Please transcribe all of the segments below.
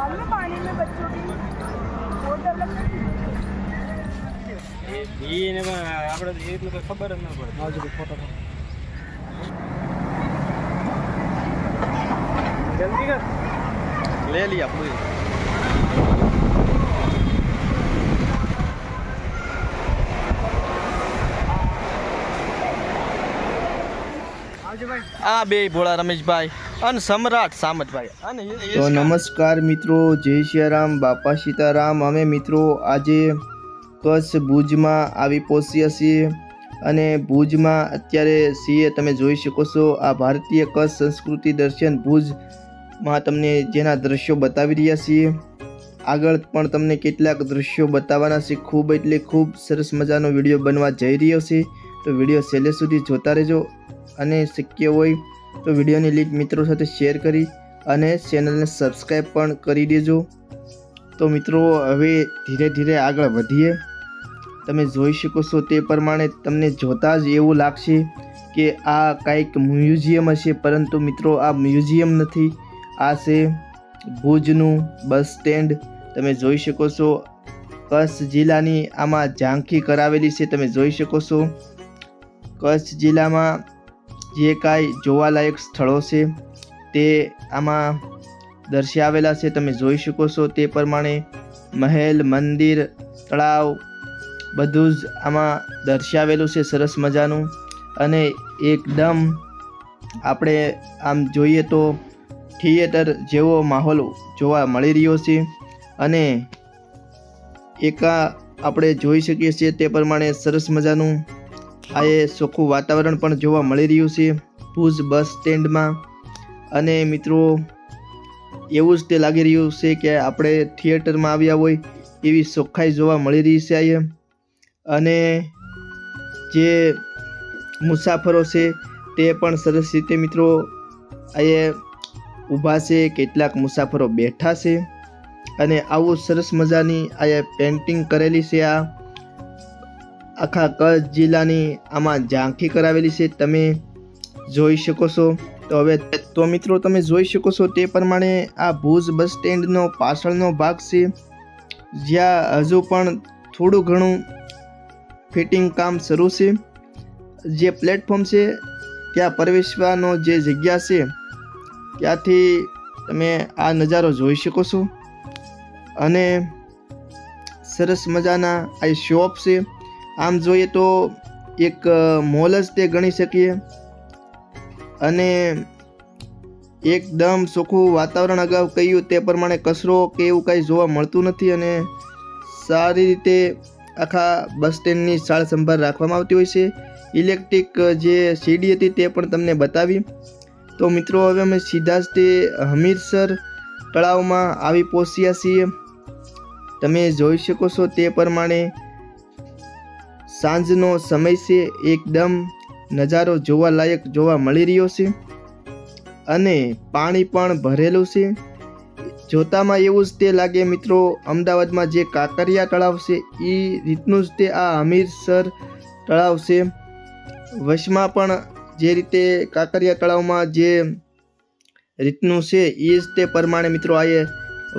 मालूम पानी में बच्चों की वो डेवलपमेंट એ એને પણ આપણે તો એટલું કંઈ ખબર જ ન પડે જલ્દી કર ले लिया पूरी આવજો ભાઈ આ બે ભોળા રમેશભાઈ અને સમ્રાટ સામતભાઈ. તો નમસ્કાર મિત્રો, જય સિયારામ બાપા સીતારામ. અમે મિત્રો આજે કચ્છ ભુજમાં આવી પહોંચ્યા છીએ અને ભુજમાં અત્યારે સીએ તમે જોઈ શકો છો, આ ભારતીય કચ્છ સંસ્કૃતિ દર્શન ભુજમાં તમને જેના દ્રશ્યો બતાવી રહ્યા છીએ. આગળ પણ તમને કેટલાક દ્રશ્યો બતાવવાના છે. ખૂબ એટલે ખૂબ સરસ મજાનો વીડિયો બનવા જઈ રહ્યો છે. તો વીડિયો છેલ્લે સુધી જોતા રહેજો અને શક્ય હોય તો વિડીયોની લિંક મિત્રો સાથે શેર કરી અને ચેનલને સબસ્ક્રાઈબ પણ કરી દેજો. તો મિત્રો, હવે ધીરે ધીરે આગળ વધીએ. તમે જોઈ શકો છો તે પ્રમાણે તમને જોતાં જ એવું લાગશે કે આ કાંઈક મ્યુઝિયમ હશે, પરંતુ મિત્રો, આ મ્યુઝિયમ નથી. આ છે ભુજનું બસ સ્ટેન્ડ. તમે જોઈ શકો છો, કચ્છ જિલ્લાની આમાં ઝાંખી કરાવેલી છે. તમે જોઈ શકો છો, કચ્છ જિલ્લામાં જે કાંઈ જોવાલાયક સ્થળો છે, તે આમાં દર્શાવેલા છે. તમે જોઈ શકો છો તે પ્રમાણે મહેલ, મંદિર, તળાવ બધું જ આમાં દર્શાવેલું છે સરસ મજાનું. અને એકદમ આપણે આમ જોઈએ તો થિયેટર જેવો માહોલ જોવા મળી રહ્યો છે. અને એકા આપણે જોઈ શકીએ છીએ તે પ્રમાણે સરસ મજાનું આ ચોખ્ખું વાતાવરણ પણ જોવા મળી રહ્યું છે, ભુજ બસ સ્ટેન્ડમાં. અને મિત્રો, એવું જ તે લાગી રહ્યું છે કે આપણે થિયેટરમાં આવ્યા હોય એવી ચોખ્ખાઈ જોવા મળી રહી છે અહીંયા અને જે મુસાફરો છે તે પણ સરસ રીતે મિત્રો અહીંયા ઊભા છે, કેટલાક મુસાફરો બેઠા છે. અને આવું સરસ મજાની આ પેન્ટિંગ કરેલી છે આ. આખા કચ્છ જિલ્લાની આમાં ઝાંખી કરાવેલી છે, તમે જોઈ શકો છો. તો હવે, તો મિત્રો તમે જોઈ શકો છો તે પ્રમાણે આ ભુજ બસ સ્ટેન્ડનો પાછળનો ભાગ છે, જ્યાં હજુ પણ થોડું ઘણું ફિટિંગ કામ શરૂ છે. જે પ્લેટફોર્મ છે, ત્યાં પ્રવેશવાનો જે જગ્યા છે, ત્યાંથી તમે આ નજારો જોઈ શકો છો. અને સરસ મજાના આ શોપ છે. આમ જોઈએ તો એક મોલ જ તે ગણી શકીએ. અને એકદમ ચોખ્ખું વાતાવરણ અગાઉ કહ્યું તે પ્રમાણે કચરો કે એવું કાંઈ જોવા મળતું નથી અને સારી રીતે આખા બસ સ્ટેન્ડની સાળ સંભાળ રાખવામાં આવતી હોય છે. ઇલેક્ટ્રિક જે સીડી હતી તે પણ તમને બતાવી. તો મિત્રો, હવે અમે સીધા જ તે હમીરસર તળાવમાં આવી પહોંચ્યા છીએ. તમે જોઈ શકો છો તે પ્રમાણે સાંજનો સમય છે, એકદમ નજારો જોવા લાયક જોવા મળી રહ્યો છે અને પાણી પણ ભરેલું છે. જોતામાં એવું જ તે લાગે મિત્રો, અમદાવાદમાં જે કાંકરિયા તળાવ છે એ રીતનું જ તે આ હમીરસર તળાવ છે. વશમાં પણ જે રીતે કાંકરિયા તળાવમાં જે રીતનું છે એ જ તે પ્રમાણે મિત્રો આ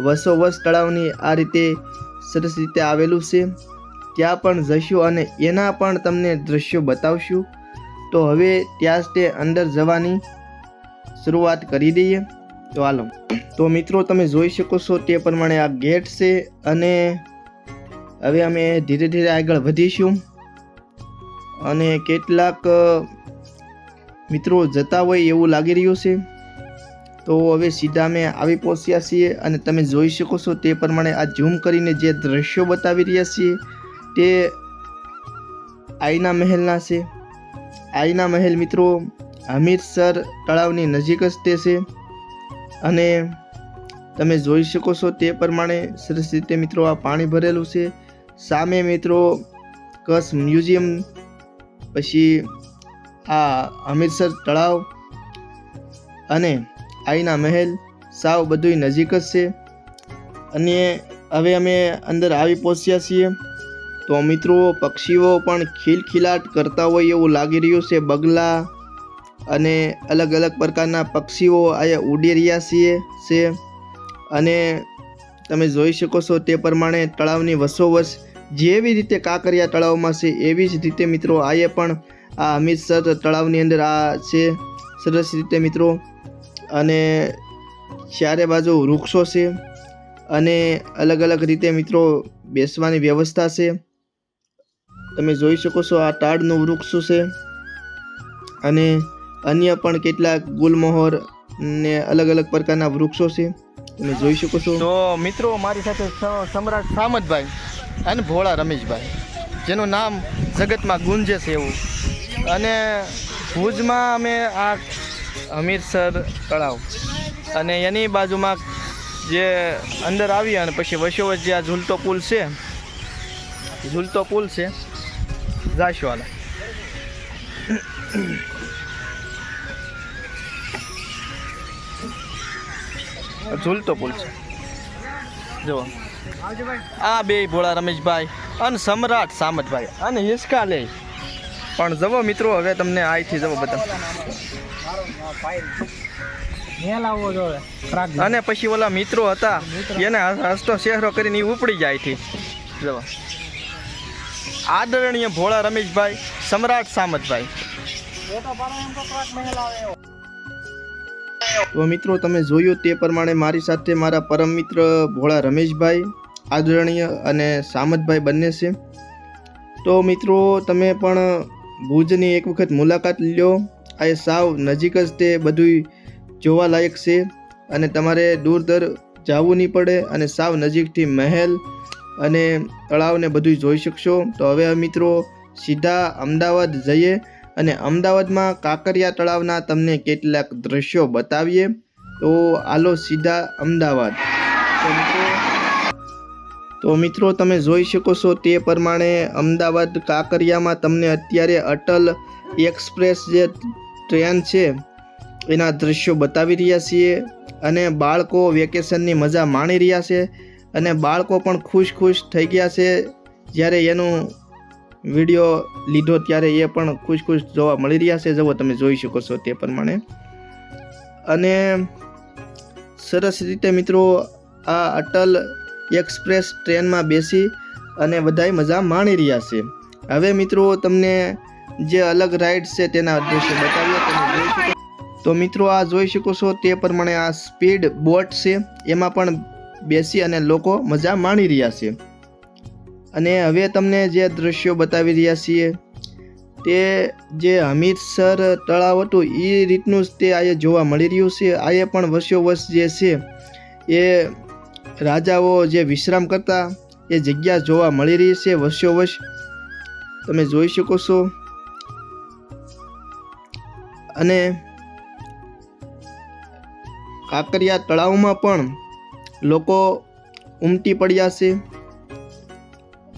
વસો વસ તળાવની આ રીતે સરસ રીતે આવેલું છે. ત્યાં પણ જઈશું અને એના પણ તમને દ્રશ્યો બતાવશું. તો હવે ત્યાં તે અંદર જવાની શરૂઆત કરી દઈએ. તો હાલો. તો મિત્રો, તમે જોઈ શકો છો તે પ્રમાણે આ ગેટ છે અને હવે અમે ધીરે ધીરે આગળ વધીશું. અને કેટલાક મિત્રો જતા હોય એવું લાગી રહ્યું છે. તો હવે સીધા અમે આવી પહોંચ્યા છીએ અને તમે જોઈ શકો છો તે પ્રમાણે આ ઝૂમ કરીને જે દ્રશ્યો બતાવી રહ્યા છીએ તે આઈના મહેલના છે. આઈના મહેલ મિત્રો હમીરસર તળાવની નજીક જ તે છે. અને તમે જોઈ શકો છો તે પ્રમાણે સરસ રીતે મિત્રો આ પાણી ભરેલું છે. સામે મિત્રો કચ્છ મ્યુઝિયમ, પછી આ હમીરસર તળાવ અને આઈના મહેલ સાવ બધું નજીક જ છે. અને હવે અમે અંદર આવી પહોંચ્યા છીએ. તો મિત્રો, પક્ષીઓ પણ ખિલખિલાટ કરતા હોય એવું લાગી રહ્યું છે બગલા. અને અલગ અલગ પ્રકારના પક્ષીઓ અહીંયા ઉડી રહ્યા છીએ, છે. અને તમે જોઈ શકો છો તે પ્રમાણે તળાવની વસોવસ જેવી રીતે કાંકરિયા તળાવમાં છે, એવી જ રીતે મિત્રો આએ પણ આ અમિતસર તળાવની અંદર આ છે, સરસ રીતે મિત્રો. અને ચારે બાજુ વૃક્ષો છે અને અલગ અલગ રીતે મિત્રો બેસવાની વ્યવસ્થા છે. તમે જોઈ શકો છો આ તાડનું વૃક્ષ છે. અને અન્ય પણ કેટલાક ગુલમોહર ને અલગ અલગ પ્રકારના વૃક્ષો છે. તમે જોઈ શકો છો. તો મિત્રો, મારી સાથે સમ્રાટ સામતભાઈ અને ભોળા રમેશભાઈ, જેનું નામ જગતમાં ગુંજે છે એવું. અને ભુજમાં અમે આ હમીરસર તળાવ અને એની બાજુમાં જે અંદર આવી અને પછી વર્ષો જે આ ઝૂલતો પુલ છે. ઝૂલતો પુલ છે. જાશવાલા ઝૂલતો પુલ છે જુઓ આ બે ભોળા રમેશભાઈ અને સમ્રાટ સામતભાઈ અને હિસકા લે પણ જવો મિત્રો હવે તમને અહીંથી જવો બધા. અને પછી ઓલા મિત્રો હતા એને હસ- હસતો ચહેરો કરીને ઉપડી જાય અહીંથી જવો. આદરણીય ભોળા રમેશભાઈ, સમ્રાટ સામતભાઈ. તો મિત્રો, તમે જોયું તે પ્રમાણે મારી સાથે મારા પરમ મિત્ર ભોળા રમેશભાઈ, આદરણીય અને સામતભાઈ બંને છે. તો મિત્રો, તમે પણ ભુજની એક વખત મુલાકાત લ્યો. આ સાવ નજીક જ તે બધું જોવાલાયક છે. અને તમારે દૂર દર જવું નહીં પડે અને સાવ નજીકથી મહેલ અને તળાવને બધું જોઈ શકશો. તો હવે મિત્રો, સીધા અમદાવાદ જઈએ અને અમદાવાદમાં કાંકરિયા તળાવના તમને કેટલાક દ્રશ્યો બતાવીએ. તો આલો સીધા અમદાવાદ. તો મિત્રો, તમે જોઈ શકો છો તે પ્રમાણે અમદાવાદ કાંકરિયામાં તમને અત્યારે અટલ એક્સપ્રેસ જે ટ્રેન છે, એના દ્રશ્યો બતાવી રહ્યા છીએ અને બાળકો વેકેશનની મજા માણી રહ્યા છે. અને બાળકો પણ ખુશ ખુશ થઈ ગયા છે. જ્યારે એનું વીડિયો લીધો ત્યારે એ પણ ખુશ ખુશ જોવા મળી રહ્યા છે. જેવો તમે જોઈ શકો છો તે પ્રમાણે. અને સરસ રીતે મિત્રો આ અટલ એક્સપ્રેસ ટ્રેનમાં બેસી અને બધાય મજા માણી રહ્યા છે. હવે મિત્રો તમને જે અલગ રાઇડ છે તેના દ્રશ્યો બતાવીએ. તમે જોઈ શકો તો મિત્રો આ જોઈ શકો છો તે પ્રમાણે આ સ્પીડ બોટ છે. એમાં પણ બેસી અને લોકો મજા માણી રહ્યા છે. અને હવે તમને જે દ્રશ્યો બતાવી રહ્યા છીએ, તે જે હમીરસર તળાવ હતું, એ રીતનું જ તે આજે જોવા મળી રહ્યું છે. આજે પણ વર્ષોવર્ષ જે છે, એ રાજાઓ જે વિશ્રામ કરતા, એ જગ્યા જોવા મળી રહી છે વર્ષોવર્ષ. તમે જોઈ શકો છો. અને કાંકરિયા તળાવમાં પણ લોકો ઉમટી પડ્યા છે.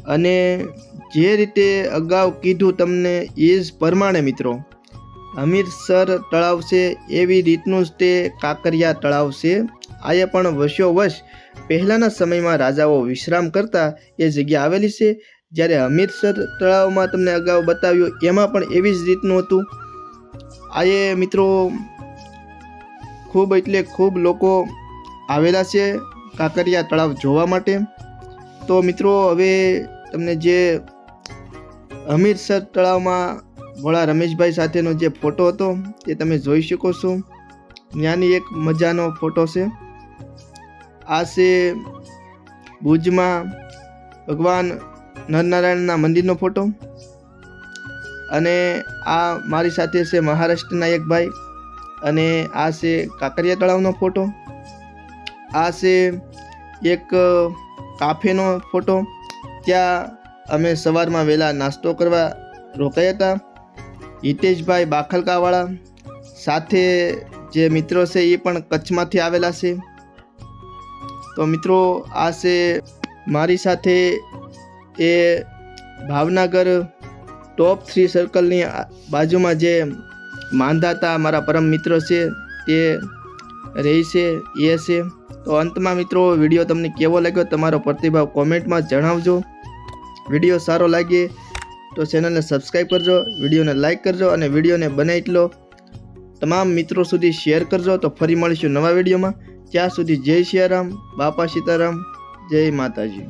અને જે રીતે અગાઉ કીધું તમને એ જ પ્રમાણે મિત્રો હમીરસર તળાવ છે એવી રીતનું જ તે કાંકરિયા તળાવ છે આજે પણ વર્ષોવર્ષ પહેલાંના સમયમાં રાજાઓ વિશ્રામ કરતા એ જગ્યા આવેલી છે. જ્યારે હમીરસર તળાવમાં તમને અગાઉ બતાવ્યું એમાં પણ એવી જ રીતનું હતું. આજે મિત્રો, ખૂબ એટલે ખૂબ લોકો આવેલા છે. કાંકરિયા તળાવ જોવા માટે. તો મિત્રો, હવે તમને જે હમીરસર તળાવમાં ભોળા રમેશભાઈ સાથેનો જે ફોટો હતો તે તમે જોઈ શકો છો. ત્યાંની એક મજાનો ફોટો છે. આ છે ભુજમાં ભગવાન નરનારાયણના મંદિરનો ફોટો. અને આ મારી સાથે છે મહારાષ્ટ્રના એક ભાઈ. અને આ છે કાંકરિયા તળાવનો ફોટો. આ છે એક કાફેનો ફોટો ત્યાં અમે સવારમાં વહેલા નાસ્તો કરવા રોકાયા હતા. હિતેશભાઈ બાખલકાવાળા સાથે જે મિત્રો છે એ પણ કચ્છમાંથી આવેલા છે. તો મિત્રો, આ છે મારી સાથે એ ભાવનગર ટોપ થ્રી સર્કલની બાજુમાં જે માંધાતા મારા પરમ મિત્ર છે તે રહી છે, એ છે. તો અંતમાં મિત્રો, વીડિયો તમને કેવો લાગ્યો તમારો પ્રતિભાવ કોમેન્ટમાં જણાવજો. વીડિયો સારો લાગે તો ચેનલને સબસ્ક્રાઈબ કરજો, વિડીયોને લાઇક કરજો અને વિડીયોને બને એટલો તમામ મિત્રો સુધી શેર કરજો તો ફરી મળીશું નવા વિડીયોમાં. ત્યાં સુધી જય સિયારામ બાપા સીતારામ, જય માતાજી.